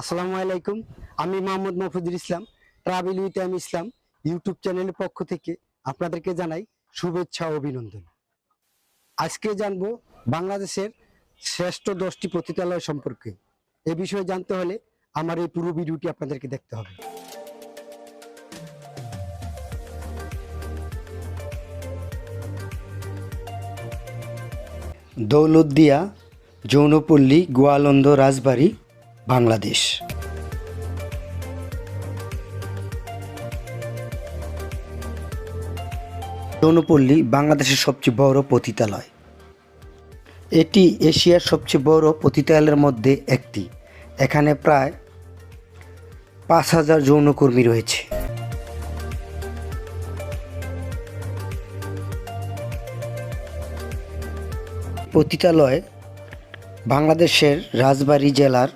আসসালামু আলাইকুম। আমি Mohammad Mofidul Islam travel with M Islam YouTube চ্যানেলের পক্ষ থেকে আপনাদেরকে জানাই শুভেচ্ছা ও অভিনন্দন। আজকে জানব বাংলাদেশের শ্রেষ্ঠ দশটি পতিতালয় সম্পর্কে। এ বিষয়ে জানতে হলে আমার এই পুরো ভিডিওটি আপনাদেরকে দেখতে হবে। দৌলতদিয়া যৌনপল্লী গোয়ালন্দ, রাজবাড়ি বাংলাদেশ। যৌনপল্লী বাংলাদেশের সবচেয়ে বড় পতিতালয়। এটি এশিয়ার সবচেয়ে বড় পতিতালয়ের মধ্যে একটি। এখানে প্রায় পাঁচ হাজার যৌনকর্মী রয়েছে। পতিতালয় বাংলাদেশের রাজবাড়ী জেলার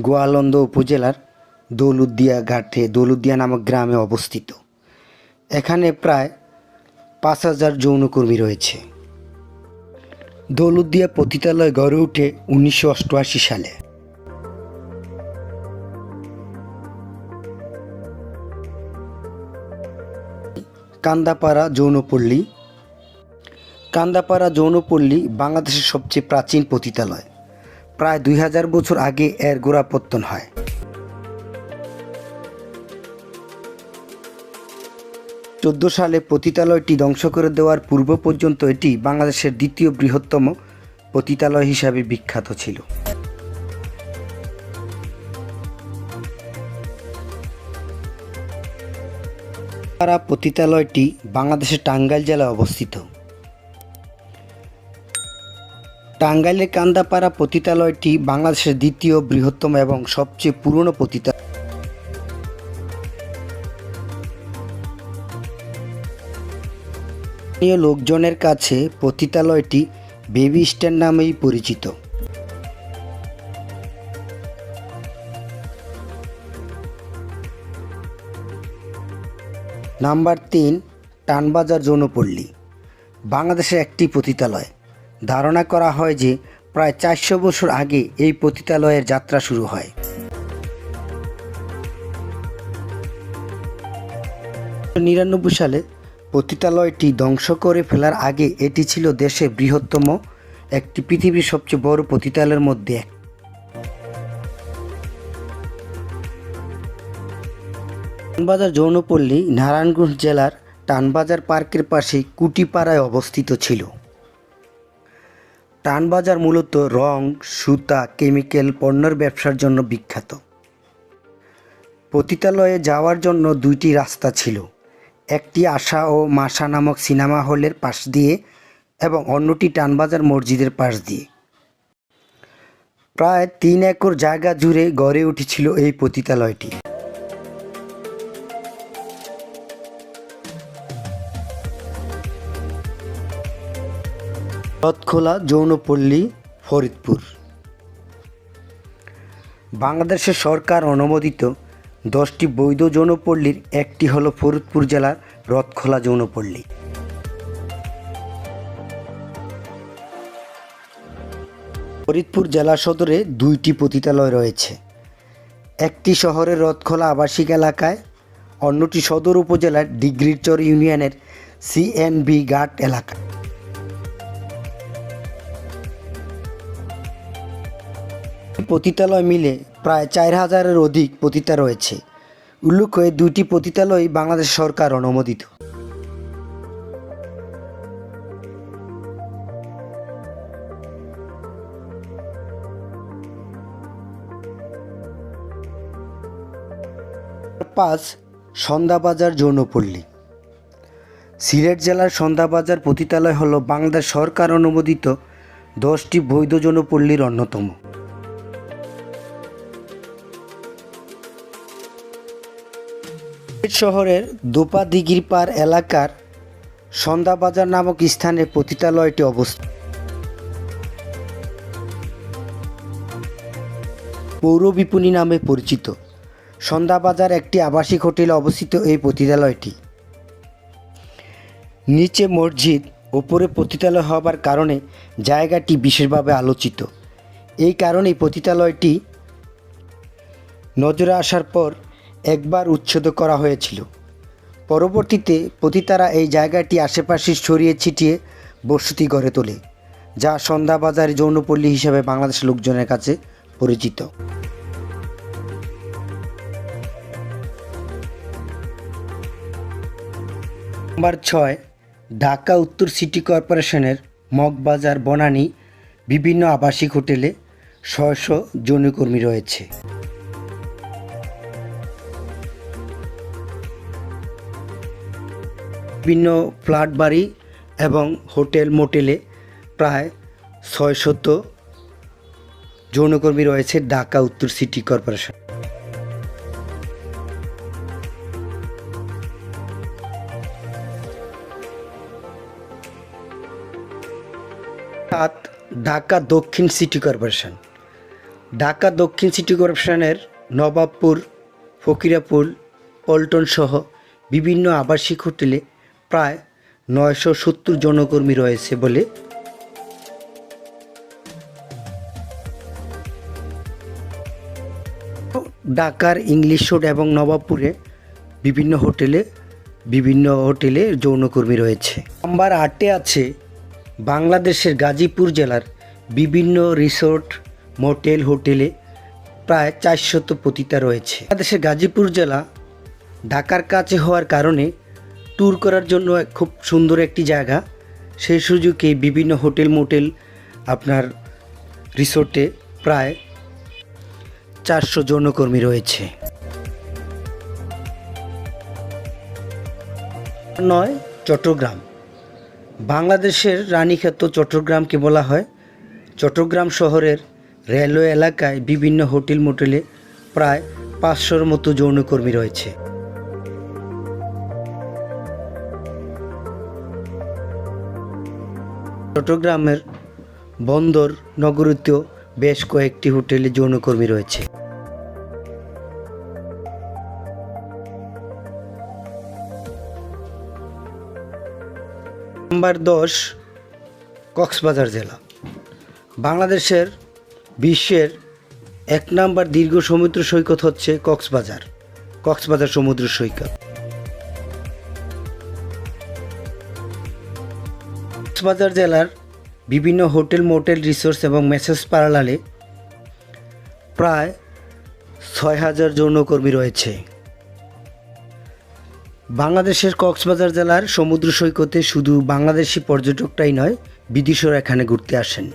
গোয়ালন্দ উপজেলার দৌলুদিয়া ঘাটে দৌলুদিয়া নামক গ্রামে অবস্থিত। এখানে প্রায় পাঁচ হাজার যৌনকর্মী রয়েছে। দৌলুদিয়া পতিতালয় গড়ে ওঠে উনিশশো অষ্টআশি সালে। কান্দাপাড়া যৌনপল্লী। কান্দাপাড়া যৌনপল্লী বাংলাদেশের সবচেয়ে প্রাচীন পতিতালয়। প্রায় দুই হাজার বছর আগে এর গোড়াপত্তন হয়। চোদ্দ সালে পতিতালয়টি ধ্বংস করে দেওয়ার পূর্ব পর্যন্ত এটি বাংলাদেশের দ্বিতীয় বৃহত্তম পতিতালয় হিসাবে বিখ্যাত ছিল। পতিতালয়টি বাংলাদেশের টাঙ্গাইল জেলায় অবস্থিত। টাঙ্গাইলের কান্দাপাড়া পতিতালয়টি বাংলাদেশের দ্বিতীয় বৃহত্তম এবং সবচেয়ে পুরনো পতিতালয় স্থানীয় লোকজনের কাছে পতিতালয়টি বেবি স্ট্যান্ড নামেই পরিচিত। নাম্বার তিন, টানবাজার যৌনপল্লী বাংলাদেশের একটি পতিতালয়। ধারণা করা হয় যে প্রায় চারশো বছর আগে এই পতিতালয়ের যাত্রা শুরু হয়। নিরানব্বই সালে পতিতালয়টি ধ্বংস করে ফেলার আগে এটি ছিল দেশের বৃহত্তম একটি পৃথিবীর সবচেয়ে বড় পতিতালয়ের মধ্যে টানবাজার যৌনপল্লী নারায়ণগঞ্জ জেলার টানবাজার পার্কের পাশে কুটিপাড়ায় অবস্থিত ছিল। টানবাজার মূলত রং, সুতা, কেমিক্যাল পণ্যের ব্যবসার জন্য বিখ্যাত। পতিতালয়ে যাওয়ার জন্য দুইটি রাস্তা ছিল। একটি আশা ও মাসা নামক সিনেমা হলের পাশ দিয়ে এবং অন্যটি টানবাজার মসজিদের পাশ দিয়ে। প্রায় তিন একর জায়গা জুড়ে গড়ে উঠেছিল এই পতিতালয়টি। রথখোলা যৌনপল্লী, ফরিদপুর। বাংলাদেশের সরকার অনুমোদিত দশটি বৈধ যৌনপল্লীর, একটি হলো ফরিদপুর জেলার রথখোলা যৌনপল্লী। ফরিদপুর জেলা সদরে দুইটি পতিতালয় রয়েছে। একটি শহরের রথখোলা আবাসিক এলাকায়, অন্যটি সদর উপজেলার ডিগ্রিরচর ইউনিয়নের সিএনবি ঘাট এলাকা পতিতালয় মিলে প্রায় চার হাজারের অধিক পতিতা রয়েছে। উল্লেখ্য দুইটি পতিতালয় বাংলাদেশ সরকার অনুমোদিত। পাঁচ সন্ধ্যাবাজার যৌনপল্লী। সিলেট জেলার সন্ধ্যাবাজার পতিতালয় হল বাংলাদেশ সরকার অনুমোদিত দশটি বৈধ যৌনপল্লীর অন্যতম। শহরের দোপা দিঘির পার এলাকার সন্ধ্যাবাজার নামক স্থানে পতিতালয়টি অবস্থিত। পৌর বিপণী নামে পরিচিত। সন্ধ্যাবাজার একটি আবাসিক হোটেলে অবস্থিত এই পতিতালয়টি। নিচে মসজিদ, ওপরে পতিতালয় হবার কারণে জায়গাটি বিশেষভাবে আলোচিত। এই কারণেই পতিতালয়টি নজরে আসার পর একবার উচ্ছেদ করা হয়েছিল। পরবর্তীতে পতিতারা এই জায়গাটি আশেপাশে ছড়িয়ে ছিটিয়ে বসতি গড়ে তোলে, যা সন্ধ্যাবাজার যৌনপল্লী হিসেবে বাংলাদেশের লোকজনের কাছে পরিচিত। নম্বর ছয়, ঢাকা উত্তর সিটি কর্পোরেশনের মগবাজার বনানী বিভিন্ন আবাসিক হোটেলে শশ যৌনকর্মী রয়েছে। বিভিন্ন ফ্ল্যাট বাড়ি এবং হোটেল মোটেলে প্রায় ছয়শত যৌনকর্মী রয়েছে ঢাকা উত্তর সিটি কর্পোরেশন। ঢাকা দক্ষিণ সিটি কর্পোরেশন। ঢাকা দক্ষিণ সিটি কর্পোরেশনের নবাবপুর, ফকিরাপুর পল্টন সহ বিভিন্ন আবাসিক হোটেলে প্রায় নয়শো সত্তর জনকর্মী রয়েছে বলে ঢাকার ইংলিশ রোড এবং নবাবপুরে বিভিন্ন হোটেলে বিভিন্ন হোটেলে যৌনকর্মী রয়েছে। নাম্বার আটে আছে বাংলাদেশের গাজীপুর জেলার বিভিন্ন রিসোর্ট, মোটেল হোটেলে প্রায় চারশত পতিতা রয়েছে। বাংলাদেশের গাজীপুর জেলা ঢাকার কাছে হওয়ার কারণে ট্যুর করার জন্য খুব সুন্দর একটি জায়গা। সেই সুযোগে বিভিন্ন হোটেল মোটেল আপনার রিসোর্টে প্রায় চারশো যৌনকর্মী রয়েছে। নয়, চট্টগ্রাম। বাংলাদেশের রানীক্ষেত্র চট্টগ্রামকে বলা হয়। চট্টগ্রাম শহরের রেলওয়ে এলাকায় বিভিন্ন হোটেল মোটেলে প্রায় পাঁচশোর মতো যৌনকর্মী রয়েছে। চট্টগ্রামের বন্দর নগরীতেও বেশ কয়েকটি হোটেলে যৌনকর্মী রয়েছে। নাম্বার দশ, কক্সবাজার জেলা। বাংলাদেশের বিশ্বের এক নাম্বার দীর্ঘ সমুদ্র সৈকত হচ্ছে কক্সবাজার কক্সবাজার সমুদ্র সৈকত। কক্সবাজার জেলার বিভিন্ন হোটেল, মোটেল রিসোর্স এবং মেসেজ পার্লারে প্রায় ছয় হাজার যৌনকর্মী রয়েছে। বাংলাদেশের কক্সবাজার জেলার সমুদ্র সৈকতে শুধু বাংলাদেশি পর্যটকটাই নয় বিদেশরা এখানে ঘুরতে আসেন।